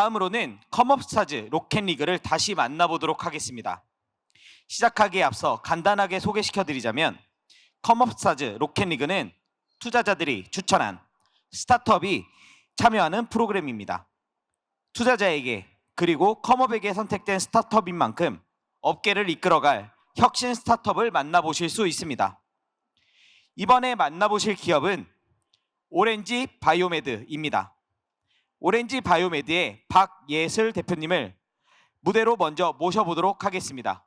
다음으로는 컴업스타즈 로켓리그를 다시 만나보도록 하겠습니다. 시작하기에 앞서 간단하게 소개시켜드리자면 컴업스타즈 로켓리그는 투자자들이 추천한 스타트업이 참여하는 프로그램입니다. 투자자에게 그리고 컴업에게 선택된 스타트업인 만큼 업계를 이끌어갈 혁신 스타트업을 만나보실 수 있습니다. 이번에 만나보실 기업은 오렌지 바이오메드입니다. 오렌지 바이오메드의 박예슬 대표님을 무대로 먼저 모셔보도록 하겠습니다.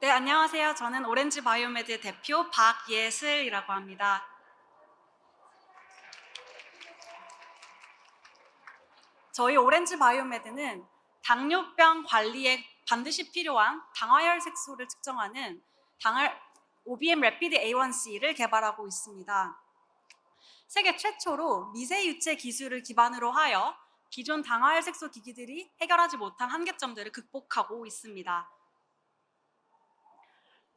네, 안녕하세요. 저는 오렌지 바이오메드 대표 박예슬이라고 합니다. 저희 오렌지 바이오메드는 당뇨병 관리에 반드시 필요한 당화혈 색소를 측정하는 당할 OBM Rapid A1C를 개발하고 있습니다. 세계 최초로 미세 유체 기술을 기반으로 하여 기존 당화혈 색소 기기들이 해결하지 못한 한계점들을 극복하고 있습니다.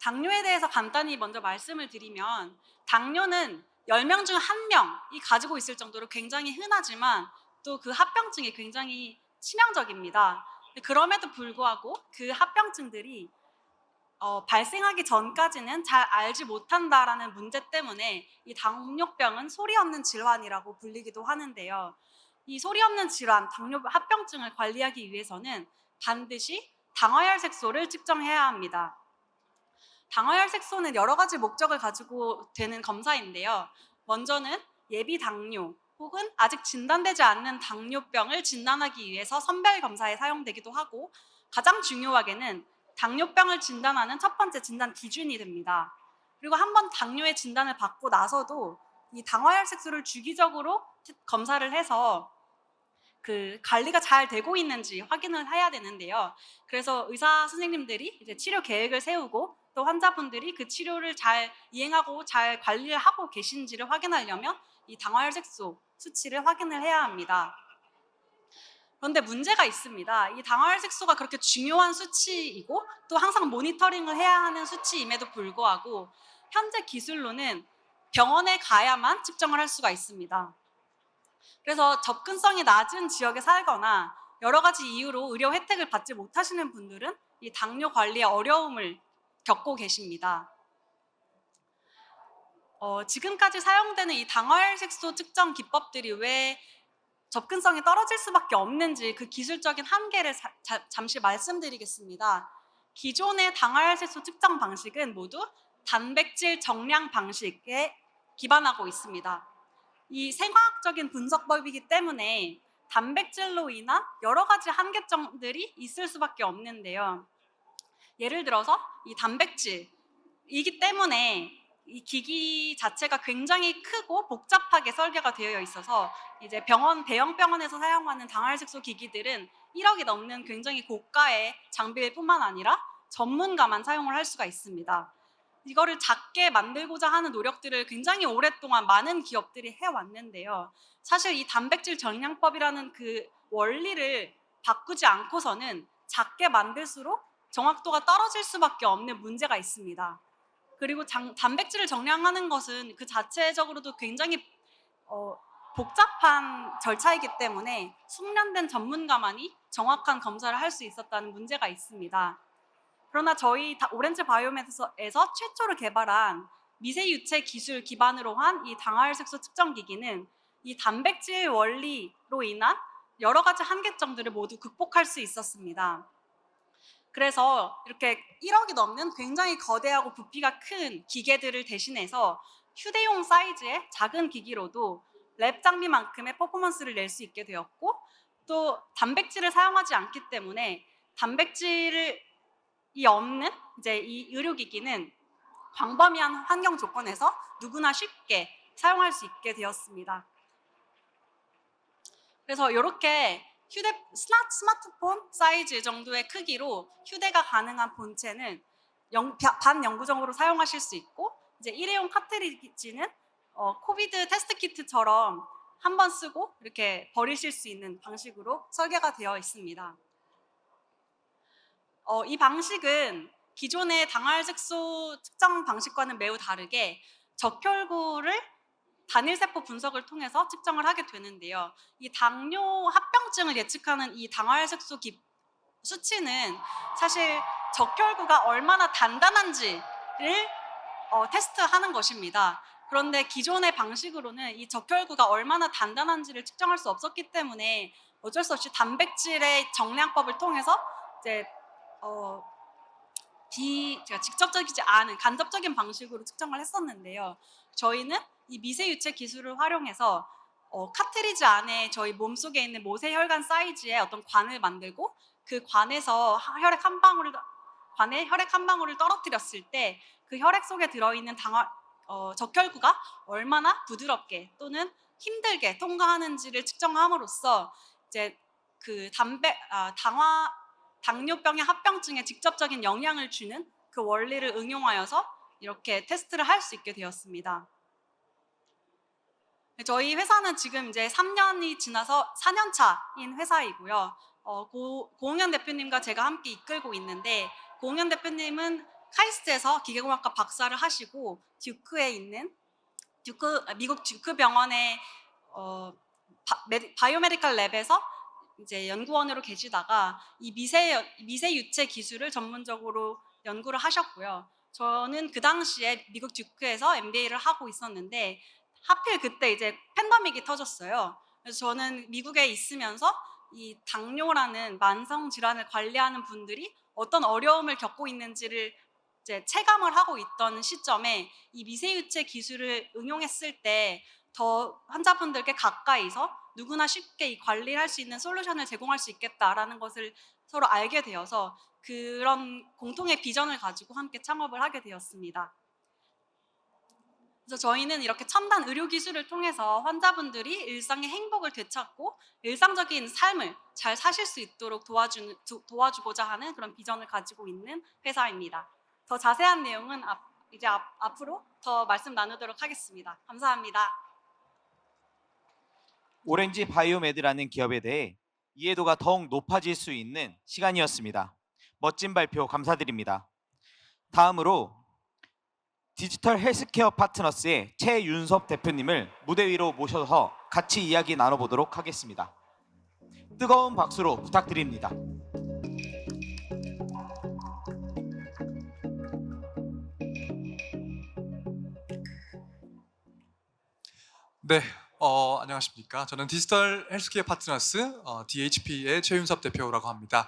당뇨에 대해서 간단히 먼저 말씀을 드리면 당뇨는 10명 중 1명이 가지고 있을 정도로 굉장히 흔하지만 또 그 합병증이 굉장히 치명적입니다. 그럼에도 불구하고 그 합병증들이 어, 발생하기 전까지는 잘 알지 못한다라는 문제 때문에 이 당뇨병은 소리 없는 질환이라고 불리기도 하는데요. 이 소리 없는 질환, 당뇨 합병증을 관리하기 위해서는 반드시 당화혈 색소를 측정해야 합니다. 당화혈 색소는 여러 가지 목적을 가지고 되는 검사인데요. 먼저는 예비 당뇨 혹은 아직 진단되지 않는 당뇨병을 진단하기 위해서 선별 검사에 사용되기도 하고 가장 중요하게는 당뇨병을 진단하는 첫 번째 진단 기준이 됩니다. 그리고 한 번 당뇨의 진단을 받고 나서도 이 당화혈 색소를 주기적으로 검사를 해서 그 관리가 잘 되고 있는지 확인을 해야 되는데요. 그래서 의사 선생님들이 이제 치료 계획을 세우고 또 환자분들이 그 치료를 잘 이행하고 잘 관리를 하고 계신지를 확인하려면 이 당화혈 색소 수치를 확인을 해야 합니다. 그런데 문제가 있습니다. 이 당화혈 색소가 그렇게 중요한 수치이고 또 항상 모니터링을 해야 하는 수치임에도 불구하고 현재 기술로는 병원에 가야만 측정을 할 수가 있습니다. 그래서 접근성이 낮은 지역에 살거나 여러 가지 이유로 의료 혜택을 받지 못하시는 분들은 이 당뇨 관리에 어려움을 겪고 계십니다. 어, 지금까지 사용되는 이 당화혈 색소 측정 기법들이 왜 접근성이 떨어질 수밖에 없는지 그 기술적인 한계를 사- 자- 잠시 말씀드리겠습니다. 기존의 당화혈 색소 측정 방식은 모두 단백질 정량 방식에 기반하고 있습니다. 이 생화학적인 분석법이기 때문에 단백질로 인한 여러 가지 한계점들이 있을 수밖에 없는데요. 예를 들어서 이 단백질이기 때문에 이 기기 자체가 굉장히 크고 복잡하게 설계가 되어 있어서 이제 병원 대형 병원에서 사용하는 당활색소 기기들은 1억이 넘는 굉장히 고가의 장비일 뿐만 아니라 전문가만 사용을 할 수가 있습니다. 이거를 작게 만들고자 하는 노력들을 굉장히 오랫동안 많은 기업들이 해왔는데요. 사실 이 단백질 정량법이라는 그 원리를 바꾸지 않고서는 작게 만들수록 정확도가 떨어질 수밖에 없는 문제가 있습니다. 그리고 장- 단백질을 정량하는 것은 그 자체적으로도 굉장히 어, 복잡한 절차이기 때문에 숙련된 전문가만이 정확한 검사를 할 수 있었다는 문제가 있습니다. 그러나 저희 다- 오렌지 바이오메드에서 최초로 개발한 미세 유체 기술 기반으로 한 이 당화혈 색소 측정 기기는 이 단백질 원리로 인한 여러 가지 한계점들을 모두 극복할 수 있었습니다. 그래서 이렇게 1억이 넘는 굉장히 거대하고 부피가 큰 기계들을 대신해서 휴대용 사이즈의 작은 기기로도 랩 장비만큼의 퍼포먼스를 낼 수 있게 되었고 또 단백질을 사용하지 않기 때문에 단백질이 없는 이제 이 의료기기는 광범위한 환경 조건에서 누구나 쉽게 사용할 수 있게 되었습니다. 그래서 이렇게 휴대 스마- 스마트폰 사이즈 정도의 크기로 휴대가 가능한 본체는 영- 바- 반영구적으로 사용하실 수 있고 이제 일회용 카트리지는 어, 코비드 테스트 키트처럼 한 번 쓰고 이렇게 버리실 수 있는 방식으로 설계가 되어 있습니다. 어, 이 방식은 기존의 당할 색소 측정 방식과는 매우 다르게 적혈구를 단일 세포 분석을 통해서 측정을 하게 되는데요. 이 당뇨 합병증을 예측하는 이 당할 색소 기- 수치는 사실 적혈구가 얼마나 단단한지를 어, 테스트하는 것입니다. 그런데 기존의 방식으로는 이 적혈구가 얼마나 단단한지를 측정할 수 없었기 때문에 어쩔 수 없이 단백질의 정량법을 통해서 이제 어, 비 제가 직접적이지 않은 간접적인 방식으로 측정을 했었는데요. 저희는 이 미세 유체 기술을 활용해서 어, 카트리지 안에 저희 몸 속에 있는 모세 혈관 사이즈의 어떤 관을 만들고 그 관에서 하- 혈액 한 방울을 관에 혈액 한 방울을 떨어뜨렸을 때 그 혈액 속에 들어있는 당화, 어, 적혈구가 얼마나 부드럽게 또는 힘들게 통과하는지를 측정함으로써 이제 그 담배 아, 당화 당뇨병의 합병증에 직접적인 영향을 주는 그 원리를 응용하여서 이렇게 테스트를 할 수 있게 되었습니다. 네, 저희 회사는 지금 이제 3년이 지나서 4년 차인 회사이고요. 어, 고, 고흥현 대표님과 제가 함께 이끌고 있는데 고흥현 대표님은 카이스트에서 기계공학과 박사를 하시고 듀크에 있는 듀크 아, 미국 듀크 병원의 어, 바, 메디, 바이오메디컬 랩에서 이제 연구원으로 계시다가 이 미세 미세 유체 기술을 전문적으로 연구를 하셨고요. 저는 그 당시에 미국 듀크에서 MBA를 하고 있었는데 하필 그때 이제 팬데믹이 터졌어요. 그래서 저는 미국에 있으면서 이 당뇨라는 만성 질환을 관리하는 분들이 어떤 어려움을 겪고 있는지를 이제 체감을 하고 있던 시점에 이 미세유체 기술을 응용했을 때 더 환자분들께 가까이서 누구나 쉽게 이 관리를 할 수 있는 솔루션을 제공할 수 있겠다라는 것을 서로 알게 되어서 그런 공통의 비전을 가지고 함께 창업을 하게 되었습니다. 그래서 저희는 이렇게 첨단 의료 기술을 통해서 환자분들이 일상의 행복을 되찾고 일상적인 삶을 잘 사실 수 있도록 도와주는, 도, 도와주고자 하는 그런 비전을 가지고 있는 회사입니다. 더 자세한 내용은 앞, 이제 앞, 앞으로 더 말씀 나누도록 하겠습니다. 감사합니다. 오렌지 바이오메드라는 기업에 대해 이해도가 더욱 높아질 수 있는 시간이었습니다. 멋진 발표 감사드립니다. 다음으로 디지털 헬스케어 파트너스의 최윤섭 대표님을 무대 위로 모셔서 같이 이야기 나눠보도록 하겠습니다. 뜨거운 박수로 부탁드립니다. 네, 어, 안녕하십니까. 저는 디지털 헬스케어 파트너스 어, DHP의 최윤섭 대표라고 합니다.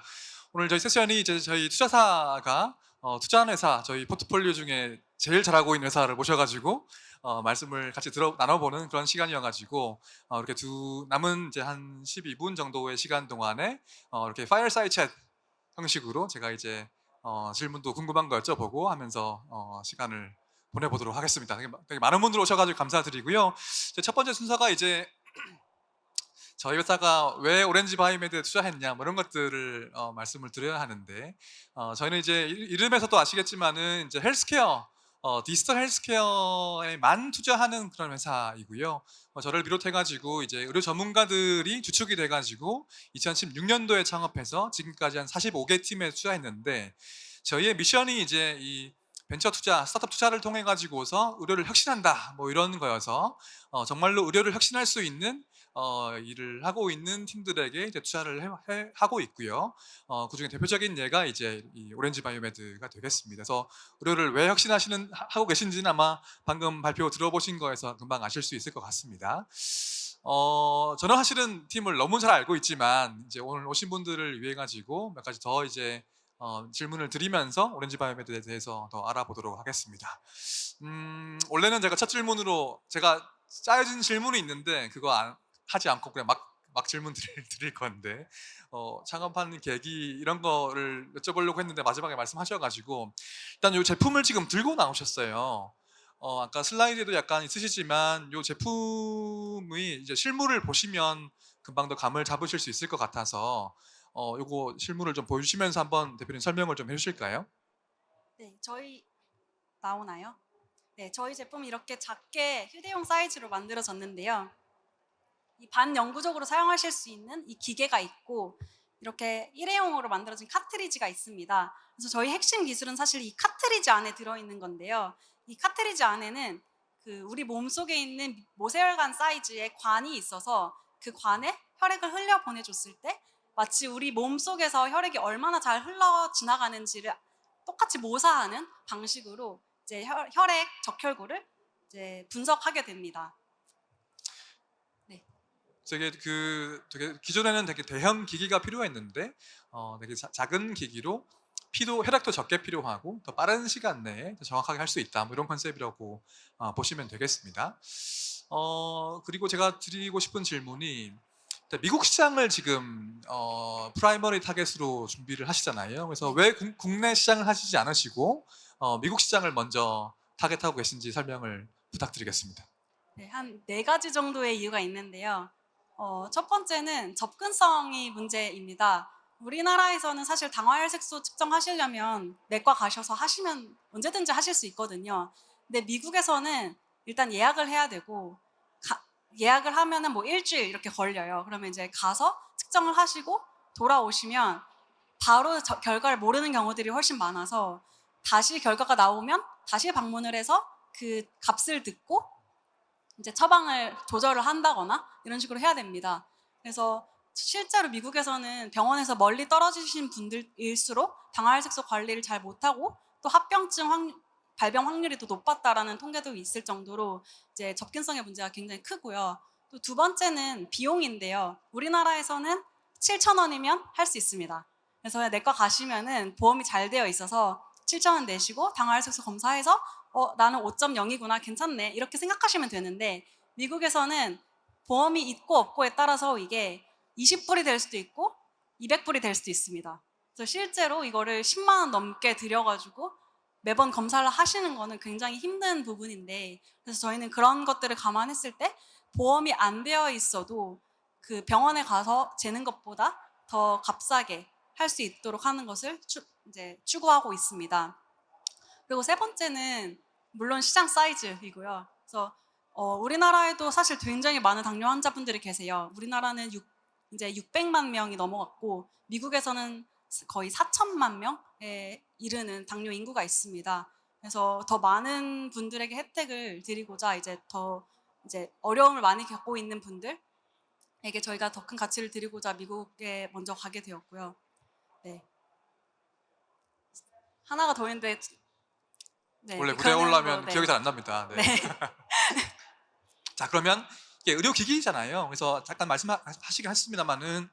오늘 저희 세션이 이제 저희 투자사가 어, 투자하는 회사 저희 포트폴리오 중에 제일 잘하고 있는 회사를 모셔가지고 어, 말씀을 같이 들어 나눠보는 그런 시간이어가지고 어, 이렇게 두 남은 이제 한 12분 정도의 시간 동안에 어, 이렇게 파이어사이드 챗 형식으로 제가 이제 어, 질문도 궁금한 거 여쭤보고 하면서 어, 시간을 보내보도록 하겠습니다. 되게, 마- 되게 많은 분들 오셔가지고 감사드리고요. 이제 첫 번째 순서가 이제 저희 회사가 왜 오렌지 바이메드에 투자했냐 뭐 이런 것들을 어, 말씀을 드려야 하는데 어, 저희는 이제 이- 이름에서도 아시겠지만은 이제 헬스케어 어, 디지털 헬스케어에만 투자하는 그런 회사이고요. 어, 저를 비롯해가지고 이제 의료 전문가들이 주축이 돼가지고 2016년도에 창업해서 지금까지 한 45개 팀에 투자했는데 저희의 미션이 이제 이 벤처 투자, 스타트업 투자를 통해 가지고서 의료를 혁신한다 뭐 이런 거여서 어, 정말로 의료를 혁신할 수 있는 어, 일을 하고 있는 팀들에게 이제 투자를 해, 해- 하고 있고요. 어, 그중에 대표적인 예가 이제 이 오렌지 바이오메드가 되겠습니다. 그래서 의료를 왜 혁신하시는 하- 하고 계신지는 아마 방금 발표 들어보신 거에서 금방 아실 수 있을 것 같습니다. 어, 저는 사실은 팀을 너무 잘 알고 있지만 이제 오늘 오신 분들을 위해 가지고 몇 가지 더 이제 어, 질문을 드리면서 오렌지 바이오메드에 대해서 더 알아보도록 하겠습니다. 음, 원래는 제가 첫 질문으로 제가 짜여진 질문이 있는데 그거 안- 하지 않고 그냥 막, 막 질문 드릴, 드릴 건데 어, 창업하는 계기 이런 거를 여쭤보려고 했는데 마지막에 말씀하셔가지고 일단 이 제품을 지금 들고 나오셨어요. 어, 아까 슬라이드에도 약간 있으시지만 이 제품이 이제 실물을 보시면 금방 더 감을 잡으실 수 있을 것 같아서 어, 요거 실물을 좀 보여주시면서 한번 대표님 설명을 좀 해주실까요? 네, 저희 나오나요? 네, 저희 제품이 이렇게 작게 휴대용 사이즈로 만들어졌는데요. 이 반영구적으로 사용하실 수 있는 이 기계가 있고 이렇게 일회용으로 만들어진 카트리지가 있습니다. 그래서 저희 핵심 기술은 사실 이 카트리지 안에 들어있는 건데요. 이 카트리지 안에는 그 우리 몸 속에 있는 모세혈관 사이즈의 관이 있어서 그 관에 혈액을 흘려 보내줬을 때 마치 우리 몸 속에서 혈액이 얼마나 잘 흘러 지나가는지를 똑같이 모사하는 방식으로 이제 혈, 혈액 적혈구를 이제 분석하게 됩니다. 되게 그 되게 기존에는 되게 대형 기기가 필요했는데 어, 되게 자- 작은 기기로 피도 혈액도 적게 필요하고 더 빠른 시간 내에 더 정확하게 할 수 있다. 뭐 이런 컨셉이라고 어, 보시면 되겠습니다. 어, 그리고 제가 드리고 싶은 질문이 미국 시장을 지금 어, 프라이머리 타겟으로 준비를 하시잖아요. 그래서 왜 국- 국내 시장을 하시지 않으시고 어, 미국 시장을 먼저 타겟하고 계신지 설명을 부탁드리겠습니다. 네, 한 네 가지 정도의 이유가 있는데요. 어, 첫 번째는 접근성이 문제입니다. 우리나라에서는 사실 당화혈 색소 측정하시려면 내과 가셔서 하시면 언제든지 하실 수 있거든요. 근데 미국에서는 일단 예약을 해야 되고 가- 예약을 하면은 뭐 일주일 이렇게 걸려요. 그러면 이제 가서 측정을 하시고 돌아오시면 바로 저- 결과를 모르는 경우들이 훨씬 많아서 다시 결과가 나오면 다시 방문을 해서 그 값을 듣고 이제 처방을 조절을 한다거나 이런 식으로 해야 됩니다. 그래서 실제로 미국에서는 병원에서 멀리 떨어지신 분들일수록 당화혈색소 관리를 잘 못하고 또 합병증 확, 발병 확률이 더 높았다라는 통계도 있을 정도로 이제 접근성의 문제가 굉장히 크고요. 또 두 번째는 비용인데요. 우리나라에서는 7천 원이면 할 수 있습니다. 그래서 내과 가시면은 보험이 잘 되어 있어서 7천 원 내시고 당화혈색소 검사해서 어, 나는 5.0이구나, 괜찮네. 이렇게 생각하시면 되는데, 미국에서는 보험이 있고 없고에 따라서 이게 20불이 될 수도 있고, 200불이 될 수도 있습니다. 그래서 실제로 이거를 10만 원 넘게 들여가지고 매번 검사를 하시는 거는 굉장히 힘든 부분인데, 그래서 저희는 그런 것들을 감안했을 때, 보험이 안 되어 있어도 그 병원에 가서 재는 것보다 더 값싸게 할 수 있도록 하는 것을 추, 이제 추구하고 있습니다. 그리고 세 번째는 물론 시장 사이즈이고요. 그래서 어, 우리나라에도 사실 굉장히 많은 당뇨 환자분들이 계세요. 우리나라는 6, 이제 600만 명이 넘어갔고 미국에서는 거의 4천만 명에 이르는 당뇨 인구가 있습니다. 그래서 더 많은 분들에게 혜택을 드리고자 이제 더 이제 어려움을 많이 겪고 있는 분들에게 저희가 더 큰 가치를 드리고자 미국에 먼저 가게 되었고요. 네. 하나가 더 있는데 네, 원래 무대에 올라면 거, 네. 기억이 잘 안 납니다. 네. 네. 자 그러면 이게 의료기기잖아요. 그래서 잠깐 말씀하시긴 했습니다만은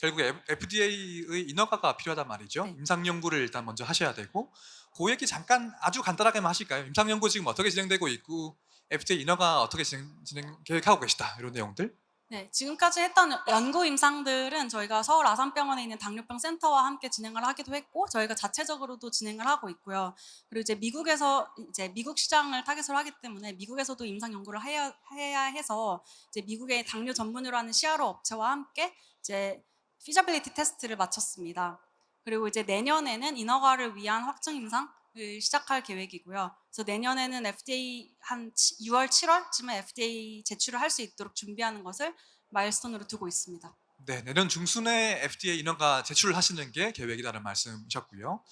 결국에 FDA의 인허가가 필요하단 말이죠. 네. 임상 연구를 일단 먼저 하셔야 되고 그 얘기 잠깐 아주 간단하게만 하실까요? 임상 연구 지금 어떻게 진행되고 있고 FDA 인허가 어떻게 진행, 진행 계획하고 계시다 이런 내용들. 네, 지금까지 했던 연구 임상들은 저희가 서울 아산병원에 있는 당뇨병 센터와 함께 진행을 하기도 했고 저희가 자체적으로도 진행을 하고 있고요. 그리고 이제 미국에서 이제 미국 시장을 타겟으로 하기 때문에 미국에서도 임상 연구를 해야, 해야 해서 이제 미국의 당뇨 전문으로 하는 CRO 업체와 함께 이제 피저빌리티 테스트를 마쳤습니다. 그리고 이제 내년에는 인허가를 위한 확정 임상을 시작할 계획이고요. 그래서 내년에는 FDA 한 6월, 7월쯤에 FDA 제출을 할 수 있도록 준비하는 것을 마일스톤으로 두고 있습니다. 네, 내년 중순에 FDA 인허가 제출하시는 게 계획이라는 말씀이셨고요.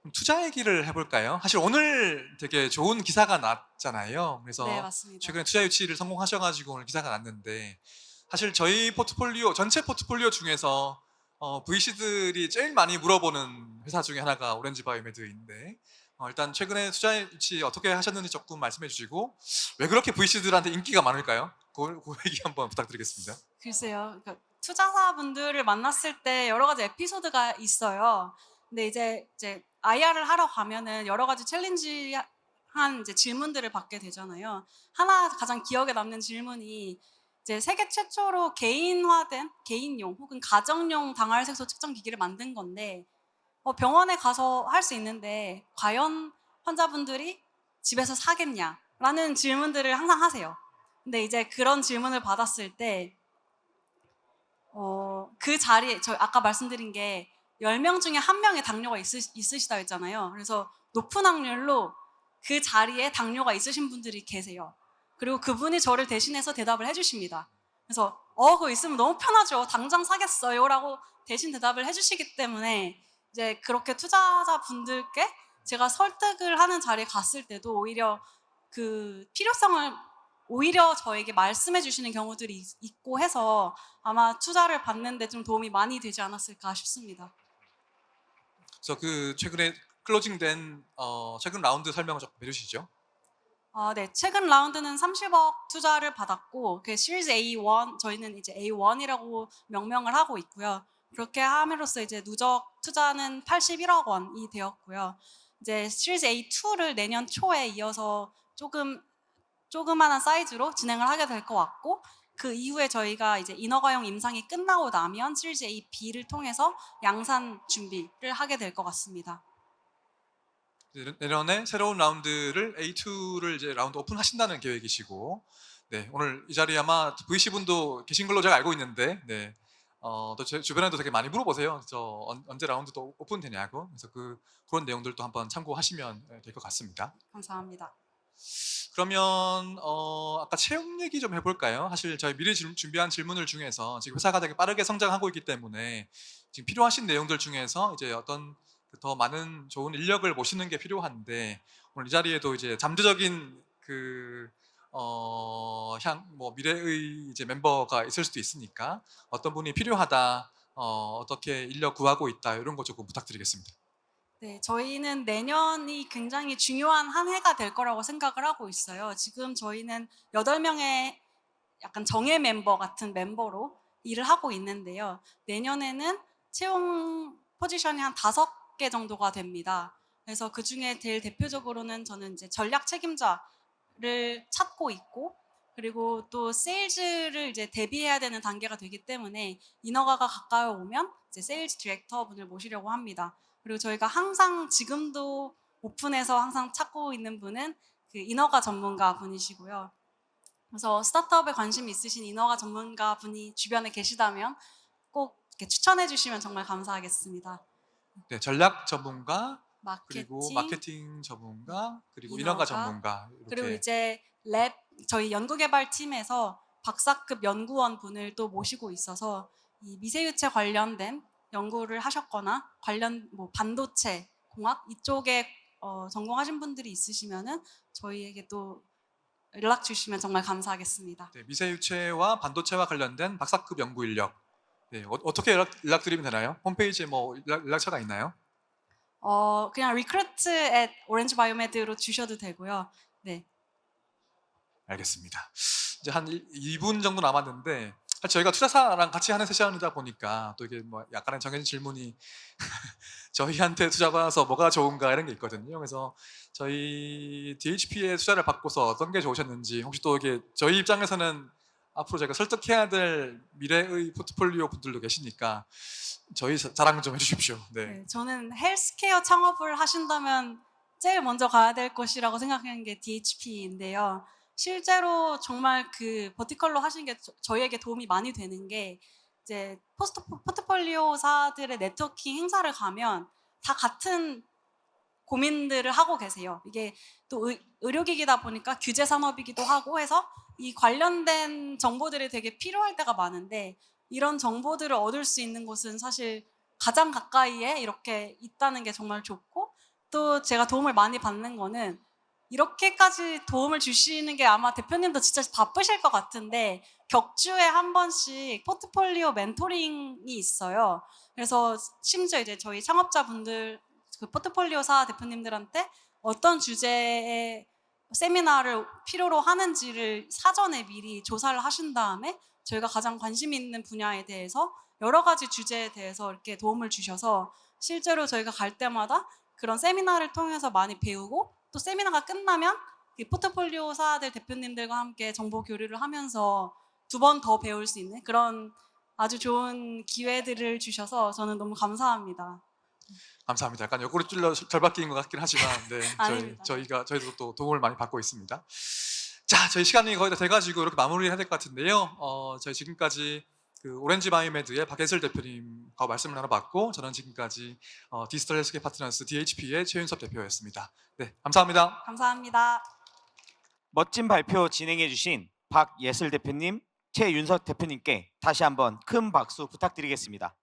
그럼 투자 얘기를 해볼까요? 사실 오늘 되게 좋은 기사가 났잖아요. 그래서 네, 맞습니다. 최근에 투자 유치를 성공하셔가지고 오늘 기사가 났는데 사실 저희 포트폴리오 전체 포트폴리오 중에서 어, VC들이 제일 많이 물어보는 회사 중에 하나가 오렌지 바이오메드인데 어, 일단 최근에 투자 유치 어떻게 하셨는지 조금 말씀해 주시고 왜 그렇게 VC들한테 인기가 많을까요? 그, 그 얘기 한번 부탁드리겠습니다. 글쎄요. 그러니까 투자사분들을 만났을 때 여러 가지 에피소드가 있어요. 근데 이제 이제 IR을 하러 가면은 여러 가지 챌린지한 이제 질문들을 받게 되잖아요. 하나 가장 기억에 남는 질문이 이제 세계 최초로 개인화된 개인용 혹은 가정용 당화혈색소 측정 기기를 만든 건데 어, 병원에 가서 할 수 있는데 과연 환자분들이 집에서 사겠냐라는 질문들을 항상 하세요. 근데 이제 그런 질문을 받았을 때, 어, 그 자리에, 저 아까 말씀드린 게 10명 중에 한 명의 당뇨가 있으, 있으시다 했잖아요. 그래서 높은 확률로 그 자리에 당뇨가 있으신 분들이 계세요. 그리고 그분이 저를 대신해서 대답을 해주십니다. 그래서 어 그거 있으면 너무 편하죠. 당장 사겠어요라고 대신 대답을 해주시기 때문에 이제 그렇게 투자자 분들께 제가 설득을 하는 자리에 갔을 때도 오히려 그 필요성을 오히려 저에게 말씀해 주시는 경우들이 있- 있고 해서 아마 투자를 받는데 좀 도움이 많이 되지 않았을까 싶습니다. 그래서 그 최근에 클로징된 어, 최근 라운드 설명을 조금 해주시죠. 아, 네. 최근 라운드는 30억 투자를 받았고 그 시리즈 A1 저희는 이제 A1이라고 명명을 하고 있고요. 그렇게 함으로써 이제 누적 투자는 81억 원이 되었고요. 이제 시리즈 A2를 내년 초에 이어서 조금 조그마한 사이즈로 진행을 하게 될 것 같고 그 이후에 저희가 이제 인허가용 임상이 끝나고 나면 시리즈 A, B를 통해서 양산 준비를 하게 될 것 같습니다. 내년에 새로운 라운드를 A2를 이제 라운드 오픈하신다는 계획이시고, 네 오늘 이 자리에 아마 VC 분도 계신 걸로 제가 알고 있는데, 네. 어, 또 제 주변에도 되게 많이 물어보세요. 저 언- 언제 라운드도 오픈되냐고. 그래서 그 그런 내용들도 한번 참고하시면 될 것 같습니다. 감사합니다. 그러면 어, 아까 채용 얘기 좀 해볼까요? 사실 저희 미리 질- 준비한 질문을 중에서 지금 회사가 되게 빠르게 성장하고 있기 때문에 지금 필요하신 내용들 중에서 이제 어떤 그 더 많은 좋은 인력을 모시는 게 필요한데 오늘 이 자리에도 이제 잠재적인 그 어, 향, 뭐 미래의 이제 멤버가 있을 수도 있으니까 어떤 분이 필요하다, 어, 어떻게 인력 구하고 있다 이런 거 조금 부탁드리겠습니다. 네, 저희는 내년이 굉장히 중요한 한 해가 될 거라고 생각을 하고 있어요. 지금 저희는 8명의 약간 정예 멤버 같은 멤버로 일을 하고 있는데요. 내년에는 채용 포지션이 한5 개 정도가 됩니다. 그래서 그 중에 제일 대표적으로는 저는 이제 전략 책임자를 찾고 있고 그리고 또 세일즈를 이제 대비해야 되는 단계가 되기 때문에 인허가가 가까이 오면 이제 세일즈 디렉터 분을 모시려고 합니다. 그리고 저희가 항상 지금도 오픈해서 항상 찾고 있는 분은 그 인허가 전문가 분이시고요. 그래서 스타트업에 관심 있으신 인허가 전문가 분이 주변에 계시다면 꼭 추천해 주시면 정말 감사하겠습니다. 네, 전략 전문가 마케팅, 그리고 마케팅 전문가 그리고 인허가, 인허가 전문가 이렇게 그리고 이제 랩 저희 연구개발 팀에서 박사급 연구원 분을 또 모시고 있어서 이 미세유체 관련된 연구를 하셨거나 관련 뭐 반도체 공학 이쪽에 어, 전공하신 분들이 있으시면은 저희에게 또 연락 주시면 정말 감사하겠습니다. 네, 미세유체와 반도체와 관련된 박사급 연구 인력. 네, 어, 떻게 연락, 연락 드리면 되나요? 홈페이지에 뭐 연락, 연락 처가 있나요? 어, 그냥 recruit at orangebiomed로 주셔도 되고요. 네. 알겠습니다. 이제 한 2분 정도 남았는데 저희가 투자사랑 같이 하는 세션이다 보니까 또 이게 뭐 약간의 정해진 질문이 저희한테 투자 받아서 뭐가 좋은가 이런 게 있거든요. 그래서 저희 DHP에 투자를 받고서 어떤 게 좋으셨는지 혹시 또 이게 저희 입장에서는 앞으로 제가 설득해야 될 미래의 포트폴리오 분들도 계시니까 저희 자- 자랑 좀 해주십시오. 네. 네, 저는 헬스케어 창업을 하신다면 제일 먼저 가야 될 곳이라고 생각하는 게 DHP인데요. 실제로 정말 그 버티컬로 하신 게 저- 저희에게 도움이 많이 되는 게 이제 포스트 포트폴리오사들의 네트워킹 행사를 가면 다 같은 고민들을 하고 계세요. 이게 또 의, 의료기기다 보니까 규제 산업이기도 하고 해서 이 관련된 정보들이 되게 필요할 때가 많은데 이런 정보들을 얻을 수 있는 곳은 사실 가장 가까이에 이렇게 있다는 게 정말 좋고 또 제가 도움을 많이 받는 거는 이렇게까지 도움을 주시는 게 아마 대표님도 진짜 바쁘실 것 같은데 격주에 한 번씩 포트폴리오 멘토링이 있어요. 그래서 심지어 이제 저희 창업자분들 그 포트폴리오사 대표님들한테 어떤 주제의 세미나를 필요로 하는지를 사전에 미리 조사를 하신 다음에 저희가 가장 관심 있는 분야에 대해서 여러 가지 주제에 대해서 이렇게 도움을 주셔서 실제로 저희가 갈 때마다 그런 세미나를 통해서 많이 배우고 또 세미나가 끝나면 이 포트폴리오사들 대표님들과 함께 정보 교류를 하면서 두 번 더 배울 수 있는 그런 아주 좋은 기회들을 주셔서 저는 너무 감사합니다. 감사합니다. 약간 옆구리 찔러 절박기인 것 같긴 하지만 네, 저희. 저희가 저희도 또 도움을 많이 받고 있습니다. 자, 저희 시간이 거의 다 돼가지고 이렇게 마무리해야 될 것 같은데요. 어, 저희 지금까지 그 오렌지 바이오메드의 박예슬 대표님과 말씀을 나눠봤고 저는 지금까지 어, 디지털 헬스케어 파트너스 DHP의 최윤섭 대표였습니다. 네, 감사합니다. 감사합니다. 멋진 발표 진행해 주신 박예슬 대표님, 최윤석 대표님께 다시 한번 큰 박수 부탁드리겠습니다.